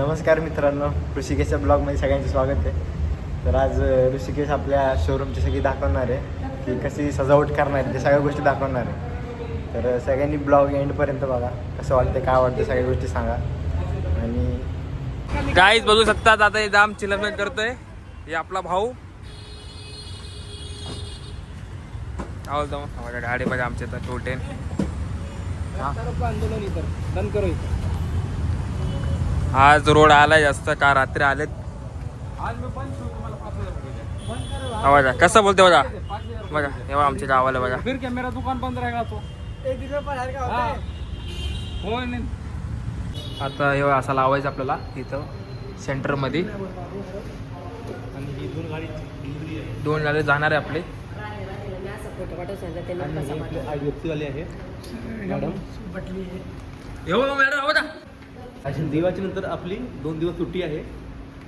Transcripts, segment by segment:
नमस्कार मित्रांनो ऋषिकेशच्या ब्लॉगमध्ये सगळ्यांचे स्वागत आहे. तर आज ऋषिकेश आपल्या शोरूमची सगळी दाखवणार आहे की कशी सजावट करणार आहे ते सगळ्या गोष्टी दाखवणार आहे. तर सगळ्यांनी ब्लॉग एंडपर्यंत बघा कसं वाटतं काय वाटतं सगळ्या गोष्टी सांगा. आणि गाईच बघू शकतात आता हे जाम चिलमन करतोय. हे आपला भाऊ. जाऊन माझ्या गाडी बघा आमच्या इथं टोटेन आंदोलन इथं. बंद करू इथं. आज रोड आलाय जास्त का रात्री आलेत? आवाज. कसं बोलते बघा? बघा तेव्हा आमच्या गावाला बघा. फिर क्या मेरा दुकान बंद रहेगा तो. हाँ. होय नाही. आता हे असा लावायचं आपल्याला इथं सेंटरमध्ये. आणि ही दोन गाडी जाणार आहे आपले. मॅडम. हो हो अशी दिवाळीच्या नंतर आपली दोन दिवस सुट्टी आहे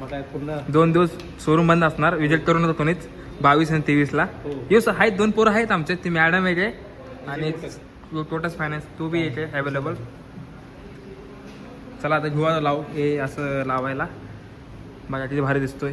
मग काय पूर्ण दोन दिवस शोरूम बंद असणार विजिट करून होतो कोणीच बावीस आणि तेवीसला हो. येस आहेत दोन पोरं आहेत आमचे ती मॅडम एक आहे आणि टोटस फायनान्स तो बी एक आहे अवेलेबल चला आता घेऊया लाव हे असं लावायला बघा किती भारी दिसतोय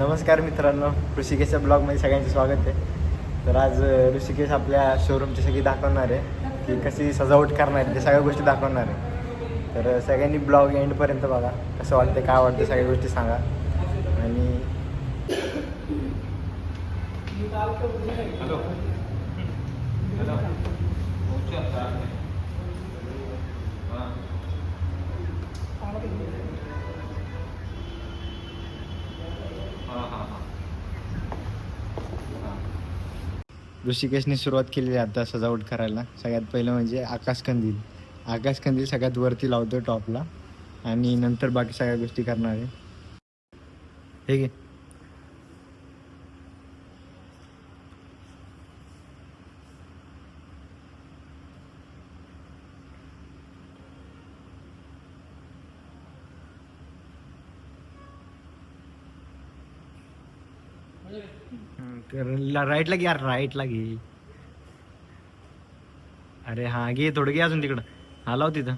नमस्कार मित्रांनो ऋषिकेशच्या ब्लॉगमध्ये सगळ्यांचे स्वागत आहे. तर आज ऋषिकेश आपल्या शोरूमची सगळी दाखवणार आहे. की कशी सजावट करणार आहे ते सगळ्या गोष्टी दाखवणार आहे. तर सगळ्यांनी ब्लॉग एंडपर्यंत बघा. कसं वाटतं काय वाटतं सगळ्या गोष्टी सांगा. आणि ऋषिकेशने सुरुवात केली आता सजावट करायला. सगळ्यात पहिलं म्हणजे आकाशकंदील आकाशकंदील सगळ्यात वरती लावतो टॉपला. आणि नंतर बाकी सगळ्या गोष्टी करणार. आहे ठीक आहे राईटला घे यार राईटला घे. अरे हा घे थोडं घे अजून तिकडं. आला लाव तिथं.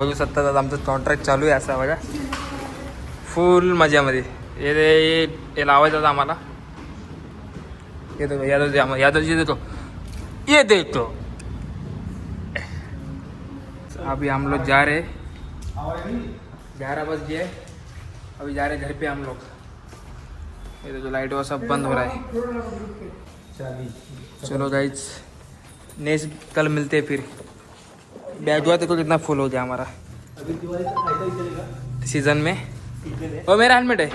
बघू शकतात आता आमचं कॉन्ट्रॅक्ट चालू आहे असा बघा. फुल मजामध्ये. हे हे हे लावायचं आम्हाला. येतो यादव आम्हाला यादवजी देतो. ये देतो. अभी हम लोग जा रहे जा रहा बस गए अभी जा रहे घर पे हम लोग। ये तो जो लाइट वो सब बंद हो रहा है। चलो गाइज नेक्स्ट कल मिलते हैं फिर। बैठ हुआ देखो कितना फुल हो गया हमारा। सीजन में। वो मेरा हेलमेट है।